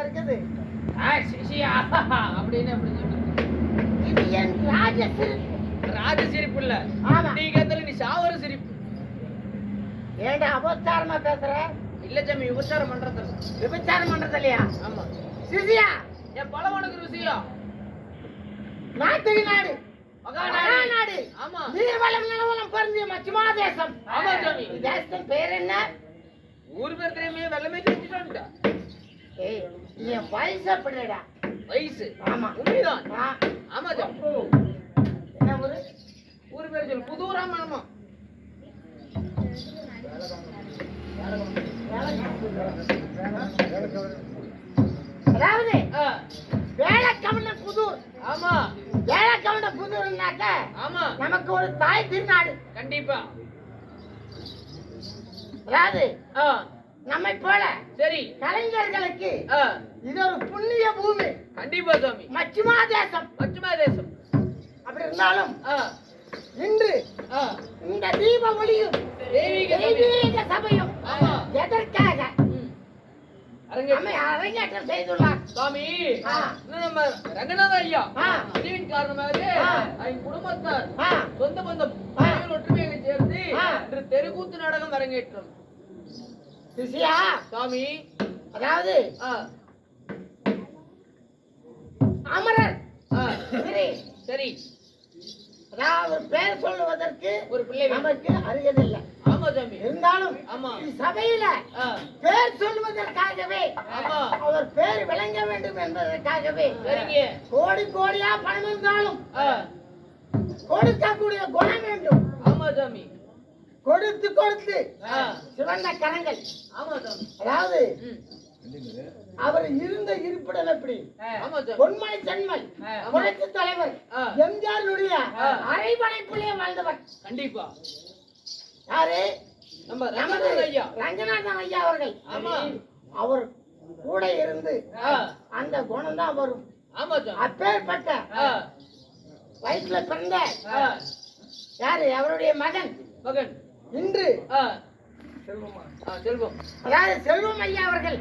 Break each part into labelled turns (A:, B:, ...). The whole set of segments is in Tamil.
A: இருக்குது
B: அப்படின்னு
A: இது என் ராஜ சிரிப்பு.
B: ராஜ சிரிப்பு இல்ல. நீ கேத்தல நீ சாவர சிரிப்பு.
A: ஏன்டா அபச்சாரமா பேசுற?
B: இல்ல சாமி விபச்சாரம் பண்றது
A: விபச்சாரம் பண்றது இல்லையா?
B: ஆமா.
A: சிசியா?
B: என் பழவனுக்கு ருசியா?
A: நாட்டுக்கு நாடு.
B: மகாநாடு.
A: நாடு
B: ஆமா.
A: நீர்வளம் நிலவளம் பொருந்திய மச்சுமா தேசம்.
B: ஆமா.
A: இந்த தேசத்தின் பேர் என்ன?
B: ஊர் பேர் தெரியுமே வெள்ளமே தெரிஞ்சுட்டா
A: ஏய் என் வயசு அப்படிடா
B: வயசு
A: ஆமா.
B: உண்மைதான். ஆமா
A: என்ன ஊரு?
B: ஊர் பேர் சொல்லு. புதூரா மனமா
A: அதாவது புதூர்.
B: ஆமா.
A: வேலைக்கவுண்ட புதூர்னாக்க
B: ஆமா.
A: நமக்கு ஒரு தாய் திருநாடு.
B: கண்டிப்பா.
A: அதாவது நம்மை போல
B: சரி
A: கலைஞர்களுக்கு இது ஒரு புண்ணிய பூமி
B: கண்டிப்பா சாமி
A: மச்சுமா தேசம்
B: பச்சுமா தேசம்
A: அப்படி இருந்தாலும் இன்று இந்த தீப ஒளியும்
B: தெய்வீக சபை.
A: தெய்வீக சபையும். எதற்காக.
B: அரங்கேற்றம்.
A: செய்துள்ளார்.
B: இன்னும் நம்ம ரங்கநாத ஐயா. பதிவின் காரணமாக குடும்பத்தார் சொந்த பந்தம் ஒற்றுமையாக சேர்ந்து. இன்று தெருக்கூத்து நாடகம் அரங்கேற்றம்
A: சிசியா!
B: சாமி
A: அதாவது அமரர்! சரி.
B: சரி.
A: அதாவது பேர் சொல்லுவதற்கு
B: ஒரு பிள்ளை.
A: நமக்கு அருகதில்லை.
B: ஆமா சாமி.
A: இருந்தாலும்
B: ஆமா.
A: சபையில பேர் சொல்லுவதற்காகவே
B: ஆமா.
A: அவர் பேர் விளங்க வேண்டும் என்பதற்காகவே கோடி கோடியா பணம் இருந்தாலும் கொடுக்கக்கூடிய குணம் வேண்டும்.
B: ஆமா சாமி.
A: கொடுத்து கொடுத்து. சிவந்த கரங்கள். அதாவது
B: ம்.
A: அவர் இருந்த இருப்பிடம் எப்படி? சென்மல்
B: ஆ.
A: புரட்சி தலைவர். எம்ஜிஆருடைய
B: ஆ.
A: அரைவணைப்பிலே வாழ்ந்தவர்.
B: கண்டிப்பா.
A: யாரு?
B: நம்ம
A: நமது
B: ரங்கநாத ஐயா.
A: ரங்கநாதன் ஐயா அவர்கள்.
B: ஆமா.
A: அவர் கூட இருந்து அந்த குணம் தான் வரும் அப்பேற்பட்ட
B: ஆ.
A: வயிற்றுல பிறந்த
B: ஆ.
A: யாரு? அவருடைய மகன்.
B: மகன்.
A: இன்று
B: செல்வம்
A: செல்வம் ஐயா அவர்கள்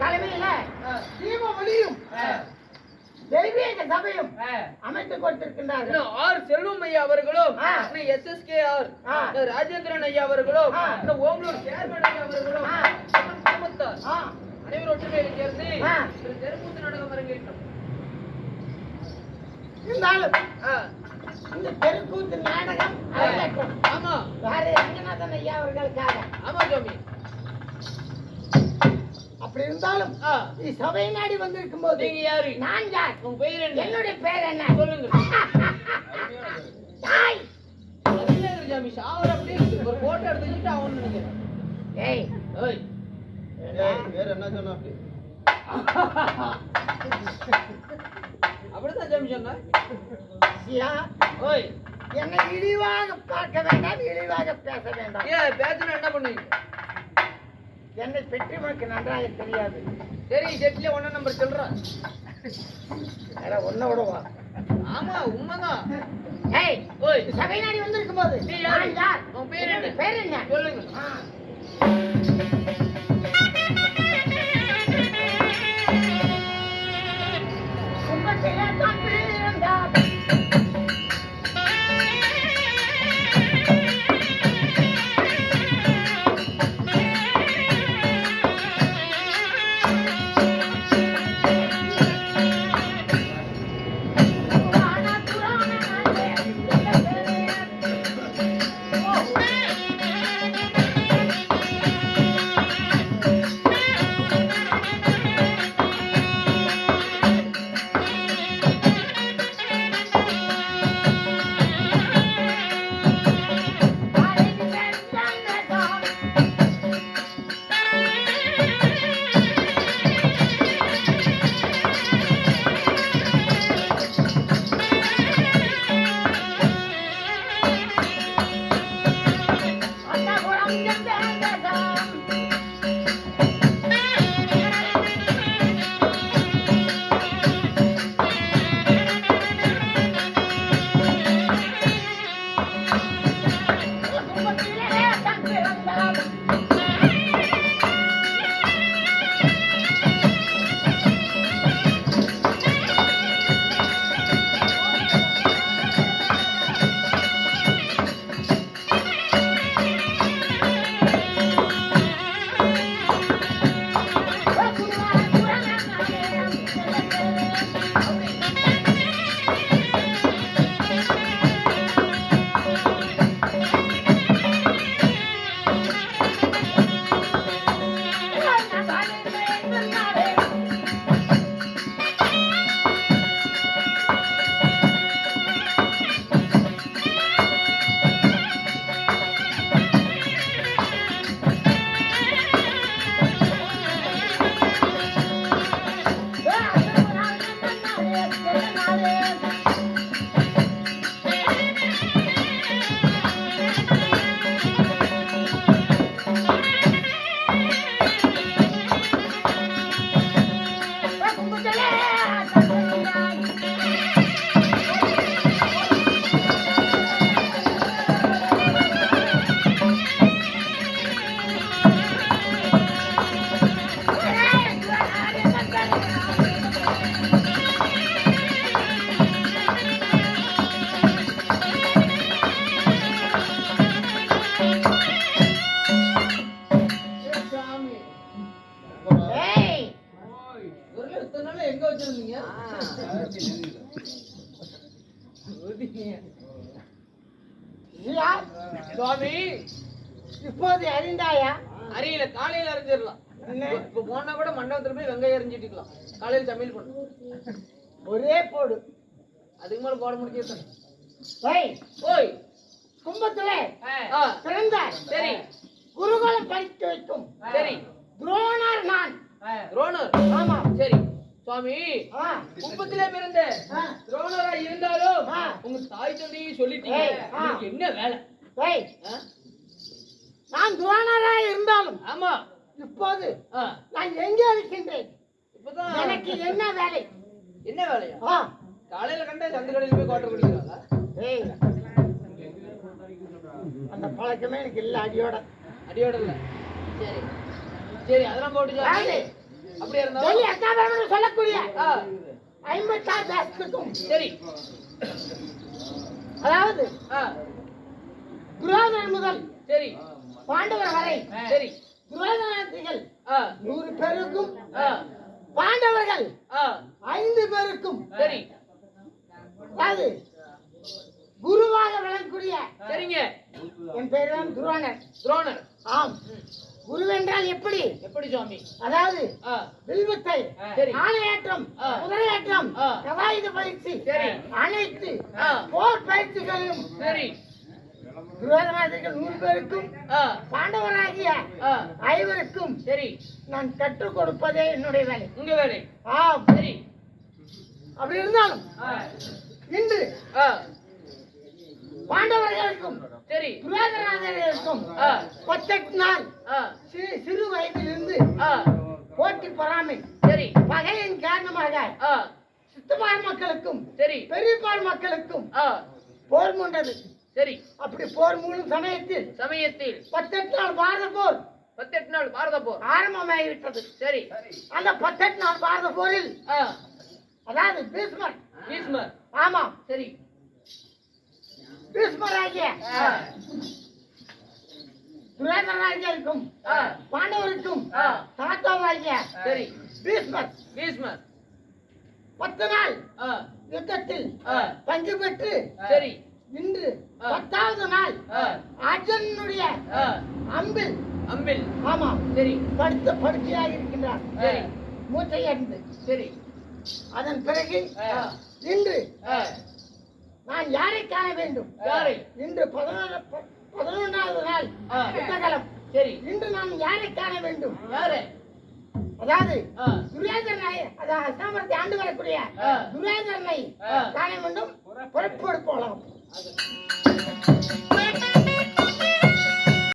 A: தலைமையில
B: ஆ.
A: தீப ஒளியும்
B: ஆ.
A: தெய்வீக சபையும். அமைத்து கொடுத்திருக்கின்றார்கள்
B: ஆர் செல்வம் ஐயா அவர்களும்
A: ஆ.
B: இன்னும் எஸ்எஸ்கே ஆர். ராஜேந்திரன் ஐயா அவர்களும் ஓங்களூர் சேர்மன் ஐயா அவர்களும் அனைவரும் ஒற்றுமையில் சேர்ந்து தெருக்கூத்து நாடகம் அரங்கேற்றம்
A: இருந்தாலும். இந்த தெருக்கூத்து நாடகம் அரங்கேற்றம்
B: ஆமா.
A: யாரு ரங்கநாதன் ஐயா அவர்களுக்காக.
B: ஆமா சாமி
A: அப்படி இருந்தாலும். நீ சபை நாடி வந்திருக்கும் போது
B: நீங்க யாரு?
A: நான் யார்?
B: உங்க பெயர் என்ன?
A: என்னுடைய பேர் என்ன?
B: சொல்லுங்க.
A: தாய்.
B: சாமி சாவர் அப்படியே ஒரு போட்டோ எடுத்து வச்சுட்டு அவன் நினைக்கிறேன்
A: ஏய்.
B: ஓய்
C: வேற என்ன சொன்ன அப்படி?
B: அப்படிதான் சாமி சொன்ன
A: சியா
B: ஓய்.
A: என்னை இழிவாக பார்க்க வேண்டாம் இழிவாக பேச வேண்டாம்.
B: ஏன் பேசுனா என்ன பண்ணுவீங்க?
A: என்னை பற்றி உனக்கு நன்றாக தெரியாது.
B: சரி செட்ல ஒன்ன நம்பர் சொல்றேன்
A: ஒன்ன விடுவா.
B: ஆமா உண்மைதான்.
A: ஏய்
B: ஓய்.
A: சபை நாடி வந்திருக்கும் போது
B: நீ யாரு? உன் பேர் என்ன?
A: பேர் என்ன?
B: சொல்லுங்க.
A: இப்போது அறிந்தாயா?
B: அரியல காலையில? இப்ப போனா கூட மண்டபத்துல போய் வெங்காயம் அரைஞ்சிட்டுக்கலாம் காலையில சமையல் பண்ணு.
A: ஒரே போடு.
B: அதுக்கு மேல போட
A: போய்.
B: ஓய்
A: கும்பத்திலே
B: ஆ.
A: பிறந்த
B: சரி.
A: குருகுலம் படித்து வைக்கும்.
B: சரி.
A: துரோணர் நான்.
B: துரோணர்.
A: ஆமா.
B: சரி. சுவாமி
A: ஆ,
B: குப்பத்திலே பிறந்த துரோணரா இருந்தாலும். உங்க தாய் தந்தையும் சொல்லிட்டீங்க. என்ன வேலை?
A: நான் துரோணராய் இருந்தாலும்
B: ஆமா.
A: இப்போது நான் எங்கே இருக்கின்றேன்?
B: இப்பதான்
A: எனக்கு என்ன வேலை?
B: என்ன வேலையா? காலையில கண்ட சந்து கடையில் போய் கோட்டை குடிக்கிறாங்க
A: ஏய். அந்த பழக்கமே எனக்கு இல்ல அடியோட.
B: அடியோட இல்ல. சரி. சரி அதெல்லாம் போட்டு. அப்படியே இருந்தாலும்
A: அக்காபரம்னு சொல்லக்கூடிய ஐம்பத்தாறு தேசத்துக்கும்
B: சரி.
A: அதாவது துரோணர் முதல்
B: சரி.
A: பாண்டவர் வரை.
B: சரி.
A: நூறு பேருக்கும். பாண்டவர்கள். ஐந்து பேருக்கும்.
B: சரி.
A: அதாவது குருவாக விளங்கக்கூடிய
B: சரிங்க.
A: என் பேர் தான் துரோணர்.
B: துரோணர்.
A: ஆம். குருவென்றால் எப்படி?
B: எப்படி சுவாமி?
A: அதாவது வில்வத்தை. ஆணையேற்றம். குதிரையேற்றம். கவாயுத பயிற்சி
B: சரி.
A: அனைத்து. போர் பயிற்சிகளையும்
B: சரி.
A: துரோதனாதிகள் நூறு பேருக்கும்
B: ஆ,
A: பாண்டவராகிய
B: ஆ,
A: ஐவருக்கும்
B: சரி.
A: நான் கற்றுக் கொடுப்பதே என்னுடைய வேலை.
B: உங்க வேலை.
A: ஆம்.
B: சரி.
A: அப்படி இருந்தாலும்
B: ஆ,
A: இன்று
B: ஆ,
A: பாண்டவர்களுக்கும்
B: சரி. ஆ,
A: பத்தெட்டு நாள்
B: ஆ,
A: சிறு சிறு வயதிலிருந்து
B: ஆ,
A: போட்டி பொறாமை
B: சரி.
A: பகையின் காரணமாக
B: ஆ,
A: சித்தமார் மக்களுக்கும்
B: சரி.
A: பெரியப்பார் மக்களுக்கும்
B: ஆ,
A: போர் மூண்டது.
B: சரி.
A: அப்படி போர் மூலம் சமயத்தில்
B: சமயத்தில்
A: பத்தெட்டு நாள் பாரத போர்.
B: பத்தெட்டு நாள் பாரத போர்.
A: ஆரம்பமாகிவிட்டது.
B: சரி.
A: அந்த பத்தெட்டு நாள் பாரத போரில் அதாவது பீஷ்மர்.
B: பீஷ்மர்.
A: ஆமாம்.
B: சரி.
A: பீஷ்மராகிய
B: ஆ,
A: துரோதனாகியருக்கும்
B: ஆ,
A: பாண்டவருக்கும். தாத்தாவாகிய
B: சரி.
A: பீஷ்மர்.
B: பீஷ்மர்.
A: பத்து நாள் யுத்தத்தில் பங்கு பெற்று
B: சரி.
A: இன்று. பத்தாவது நாள்
B: ஆ,
A: அம்பில்.
B: அம்பில்.
A: ஆமாம்
B: சரி.
A: படுத்த படுக்கையாக இருக்கின்றார்.
B: சரி.
A: மூச்சை அறிந்து
B: சரி.
A: அதன் பிறகு இன்று நான் யாரை காண வேண்டும்?
B: யாரை?
A: இன்று பதினொன்று பதினொன்றாவது நாள்
B: ஆ.
A: யுத்தகலம்
B: சரி.
A: இன்று நான் யாரை காண வேண்டும்?
B: யாரு?
A: அதாவது
B: ஆ,
A: துரியோதனை அதாவது அஸ்தாமரத்தை ஆண்டு வரக்கூடிய
B: ஆ.
A: காண வேண்டும்? புறப்படு போலாம்.
B: அது.